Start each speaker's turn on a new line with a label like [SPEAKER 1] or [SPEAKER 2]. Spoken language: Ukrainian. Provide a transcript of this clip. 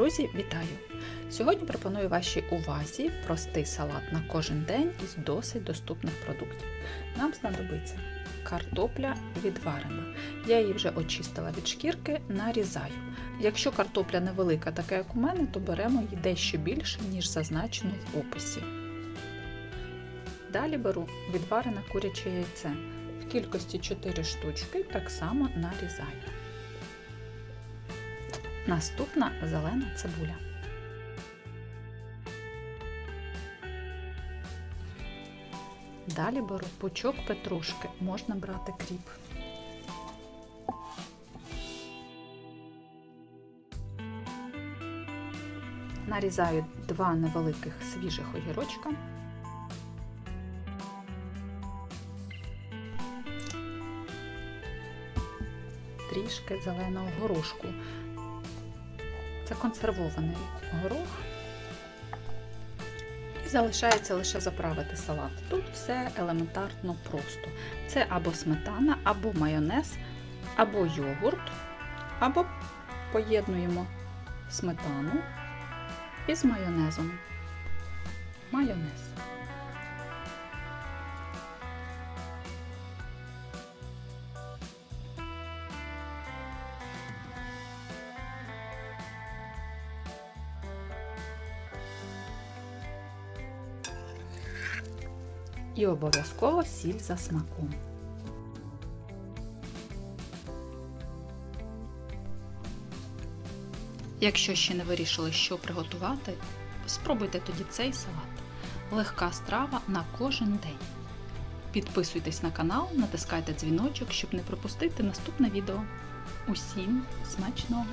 [SPEAKER 1] Друзі, вітаю! Сьогодні пропоную вашій увазі простий салат на кожен день із досить доступних продуктів. Нам знадобиться картопля відварена. Я її вже очистила від шкірки, нарізаю. Якщо картопля невелика, така як у мене, то беремо її дещо більше, ніж зазначено в описі. Далі беру відварене куряче яйце. В кількості 4 штучки так само нарізаю. Наступна зелена цибуля. Далі беру пучок петрушки, можна брати кріп. Нарізаю два невеликих свіжих огірочка. Трішки зеленого горошку. Це консервований горох. І залишається лише заправити салат. Тут все елементарно просто. Це або сметана, або майонез, або йогурт, або поєднуємо сметану із майонезом. Майонез. І обов'язково сіль за смаком. Якщо ще не вирішили, що приготувати, спробуйте тоді цей салат. Легка страва на кожен день. Підписуйтесь на канал, натискайте дзвіночок, щоб не пропустити наступне відео. Усім смачного!